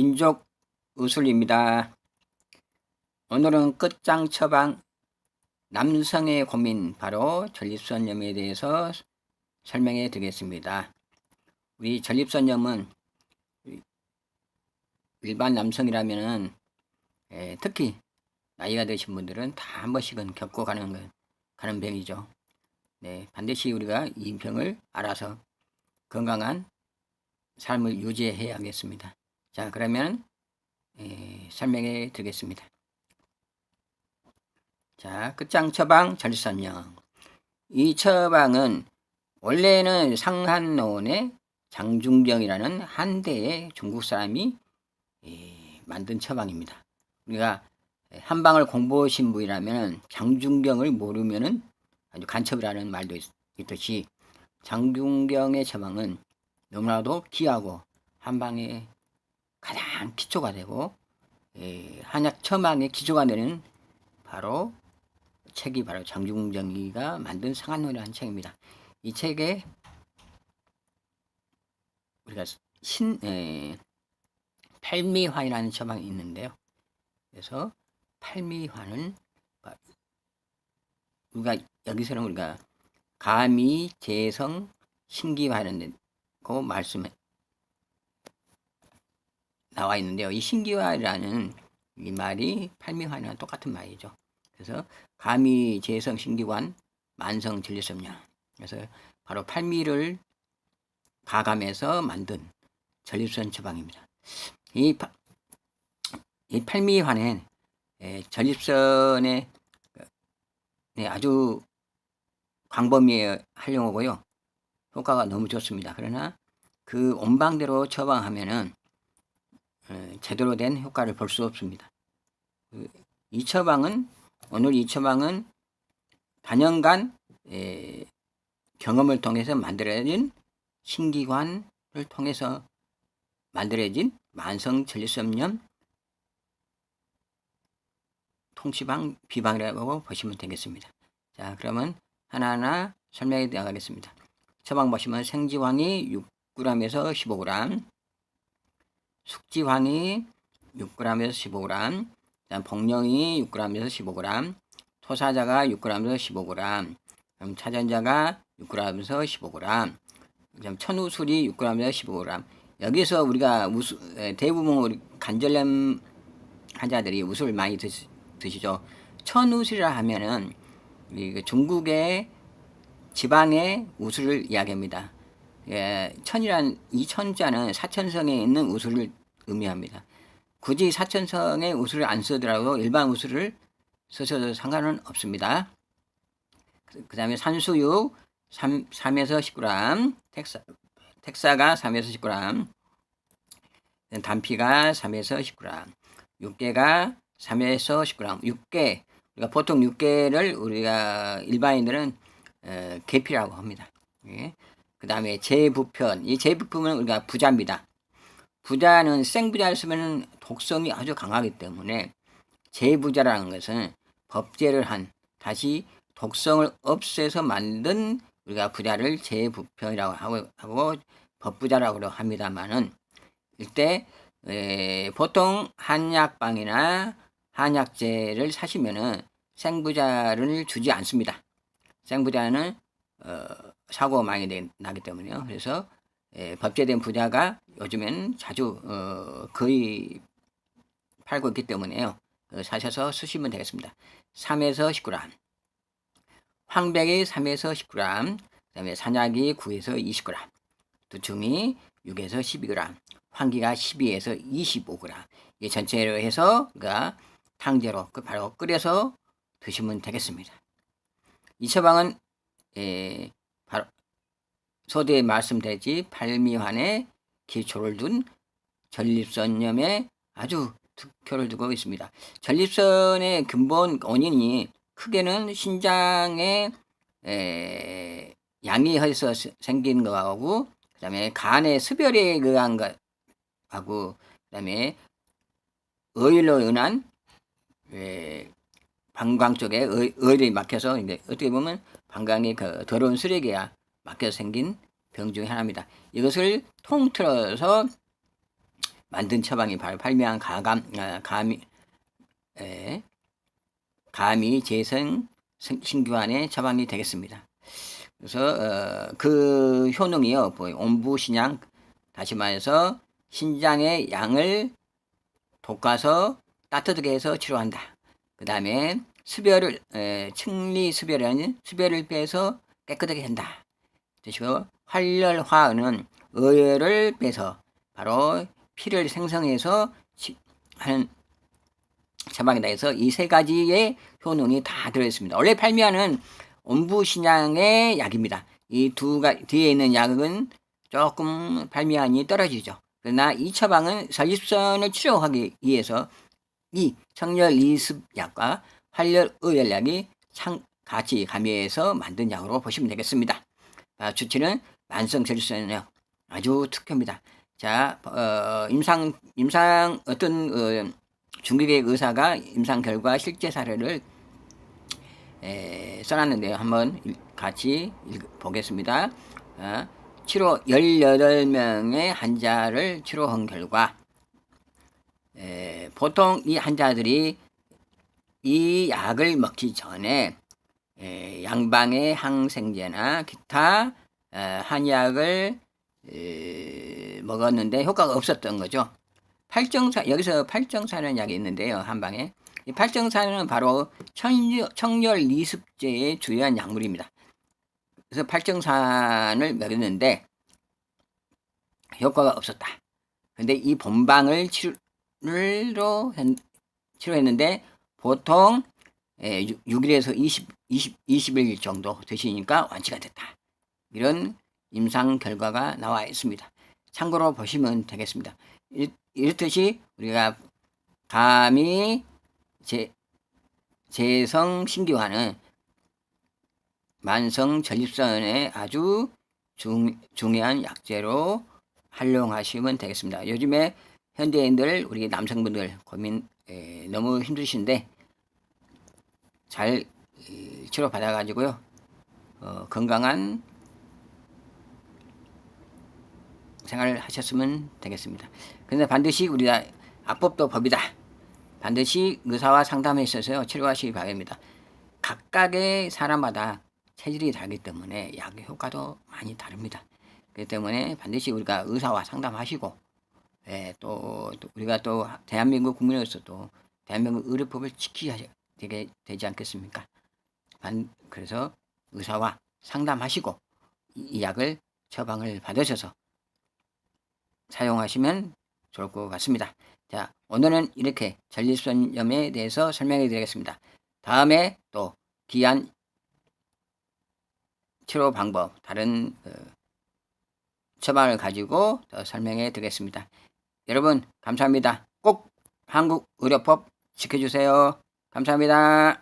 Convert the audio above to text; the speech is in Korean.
민족 의술입니다. 오늘은 끝장 처방 남성의 고민 바로 전립선염에 대해서 설명해 드리겠습니다. 우리 전립선염은 일반 남성이라면은 에, 특히 나이가 드신 분들은 다 한 번씩은 겪고 가는 거- 가는 병이죠. 네, 반드시 우리가 이 병을 알아서 건강한 삶을 유지해야겠습니다. 자, 그러면 에, 설명해 드리겠습니다. 자, 끝장 처방 전립선염. 이 처방은 원래는 상한노원의 장중경이라는 한대의 중국 사람이 에, 만든 처방입니다. 우리가 한방을 공부하신 분이라면 장중경을 모르면은 아주 간첩이라는 말도 있, 있듯이 장중경의 처방은 너무나도 귀하고 한방에 가장 기초가 되고 에, 한약 처방의 기초가 되는 바로 책이 바로 장중정이가 만든 상한론이라는 책입니다. 이 책에 우리가 신 에, 팔미환이라는 처방이 있는데요. 그래서 바- 우리가 여기서는 우리가 감이 재성 신기화하는 그 말씀에 나와 있는데요. 이 신기화라는 이 말이 팔미환이랑 똑같은 말이죠. 그래서 감이 재성 신기관 만성 전립선염. 그래서 바로 팔미를 가감해서 만든 전립선 처방입니다. 이, 파- 이 팔미환은 에, 전립선에 네, 아주 광범위에 활용하고요. 효과가 너무 좋습니다. 그러나 그 온방대로 처방하면은 에, 제대로 된 효과를 볼 수 없습니다. 그, 이 처방은 오늘 이 처방은 단연간 에, 경험을 통해서 만들어진 신기관을 통해서 만들어진 만성 전립선염 통치방 비방이라고 보시면 되겠습니다. 자, 그러면 하나하나 설명해 나가겠습니다. 처방 보시면 생지황이 6g에서 15g, 숙지황이 6g에서 15g, 그다음 복령이 6g에서 15g, 토사자가 6g에서 15g, 그럼 차전자가 6g에서 15g, 그다음 천우술이 6g에서 15g. 여기서 우리가 우수, 에, 대부분 우리 관절염 환자들이 우술 많이 드시, 드시죠. 천우술이라 하면은 이 중국의 지방의 우술을 이야기합니다. 예, 천이란 이 천자는 사천성에 있는 우술을 의미합니다. 굳이 사천성의 우술을 안 쓰더라도 일반 우술을 쓰셔도 상관은 없습니다. 그 다음에 산수육 3, 3에서 10g, 텍사, 텍사가 3에서 10g, 단피가 3에서 10g, 육개가 3에서 10g, 육개, 우리가 보통 육개를 우리가 일반인들은 어, 계피라고 합니다. 예. 그 다음에 재부편, 이 재부편은 우리가 부자입니다. 부자는 생부자를 쓰면 독성이 아주 강하기 때문에 재부자라는 것은 법제를 한 다시 독성을 없애서 만든 우리가 부자를 재부편이라고 하고, 하고 법부자라고 합니다만은 이때 에, 보통 한약방이나 한약재를 사시면은 생부자를 주지 않습니다. 생부자는 어, 사고 많이 내- 나기 때문에요. 그래서 에, 법제된 부자가 요즘엔 자주 어, 거의 팔고 있기 때문에요. 어, 사셔서 쓰시면 되겠습니다. 3에서 10g, 황백이 3에서 10g, 그 다음에 산약이 9에서 20g, 두충이 6에서 12g, 황기가 12에서 25g. 이 전체로 해서 그러니까 탕제로 그 바로 끓여서 드시면 되겠습니다. 이 처방은 에, 바로 소대에 말씀드렸지 발미환에 기초를 둔 전립선염에 아주 특효를 두고 있습니다. 전립선의 근본 원인이 크게는 신장에 에, 양이 해서 생긴 거하고 그다음에 간의 습열에 의한 것하고 그다음에 의일로 인한 에, 방광 쪽에 의, 의일이 막혀서 이제 어떻게 보면 방광이 그 더러운 쓰레기가 막혀서 생긴 병 중에 하나입니다. 이것을 통틀어서 만든 처방이 바로 팔미암 가감 아, 감이 에, 감이 재생 신- 신규환의 처방이 되겠습니다. 그래서 어, 그 효능이요, 뭐 온부 신양 다시 말해서 신장의 양을 돋궈서 따뜻하게 해서 치료한다. 그 다음에 수별을 에, 층리 수별이라는 수별을 빼서 깨끗하게 한다. 뜻이고 활혈화는 의열을 빼서 바로 피를 생성해서 치- 하는 처방이다 해서 이 세 가지의 효능이 다 들어있습니다. 원래 팔미안은 온부신양의 약입니다. 이두가 뒤에 있는 약은 조금 팔미안이 떨어지죠. 그러나 이 처방은 전립선을 치료하기 위해서 이 청열 이습 약과 활열 의열약이 참 같이 가미해서 만든 약으로 보시면 되겠습니다. 아, 주치는 만성 전립선이요. 아주 특효입니다. 자, 어, 임상 임상 어떤 어, 중국의 의사가 임상 결과 실제 사례를 에, 써놨는데요. 한번 읽- 같이 읽, 보겠습니다. 아, 치료 18명의 환자를 치료한 결과 에, 보통 이 환자들이 이 약을 먹기 전에 에, 양방의 항생제나 기타 에, 한약을 에, 먹었는데 효과가 없었던 거죠. 팔정사 여기서 팔정사는 약이 있는데요. 한방에 이 팔정사는 바로 청열, 리습제의 주요한 약물입니다. 그래서 팔정산을 먹였는데 효과가 없었다. 근데 이 본방을 치료로 했- 치료했는데 보통 6일에서 20, 20, 21일 정도 드시니까 완치가 됐다. 이런 임상 결과가 나와 있습니다. 참고로 보시면 되겠습니다. 이- 이렇듯이 우리가 감이 제, 재성 신기화는 만성 전립선에 아주 중, 중요한 약재로 활용하시면 되겠습니다. 요즘에 현대인들 우리 남성분들 고민 에, 너무 힘드신데 잘 이, 치료 받아가지고요 어, 건강한 생활을 하셨으면 되겠습니다. 그런데 반드시 우리가 악법도 법이다. 반드시 의사와 상담에 있어서 치료하시기 바랍니다. 각각의 사람마다 체질이 다르기 때문에 약의 효과도 많이 다릅니다. 그렇기 때문에 반드시 우리가 의사와 상담하시고 예, 또, 또 우리가 또 대한민국 국민으로서 또 대한민국 의료법을 지켜야 되게 되지 않겠습니까? 반, 그래서 의사와 상담하시고 이, 이 약을 처방을 받으셔서 사용하시면 좋을 것 같습니다. 자, 오늘은 이렇게 전립선염에 대해서 설명해 드리겠습니다. 다음에 또 귀한 치료 방법, 다른 어, 처방을 가지고 더 설명해 드리겠습니다. 여러분, 감사합니다. 꼭 한국 의료법 지켜주세요. 감사합니다.